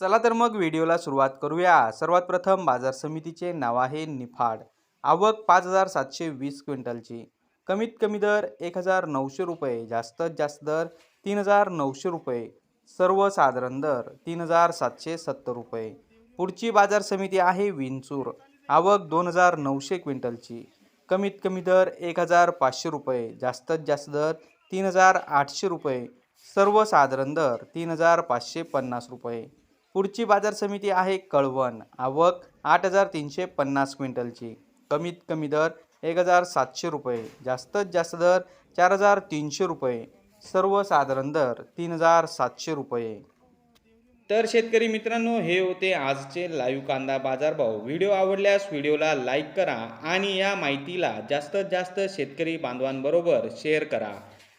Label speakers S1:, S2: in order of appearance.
S1: चला तर मग व्हिडिओला सुरुवात करूया. सर्वात प्रथम बाजार समितीचे नाव आहे निफाड. आवक पाच हजार सातशे वीस क्विंटलची. कमीत कमी दर एक हजार नऊशे रुपये जास्तीत जास्त दर तीन हजार नऊशे रुपये. सर्वसाधारण दर तीन हजार सातशे सत्तर रुपये. पुढची बाजार समिती आहे विंचूर. आवक दोन हजार नऊशे क्विंटलची. कमीत कमी दर एक हजार पाचशे रुपये जास्तीत जास्त दर तीन हजार आठशे रुपये. सर्वसाधारण दर तीन हजार पाचशे पन्नास रुपये. पुढची बाजार समिती आहे कळवण. आवक आठ हजार तीनशे पन्नास क्विंटलची. कमीत कमी दर एक हजार सातशे रुपये. जास्तीत जास्त दर चार हजार तीनशे रुपये. सर्वसाधारण दर तीन हजार सातशे रुपये. तर शेतकरी मित्रांनो हे होते आजचे लाईव्ह कांदा बाजारभाव. व्हिडिओ आवडल्यास व्हिडिओला लाईक करा आणि या माहितीला जास्तीत जास्त शेतकरी बांधवांबरोबर शेअर करा.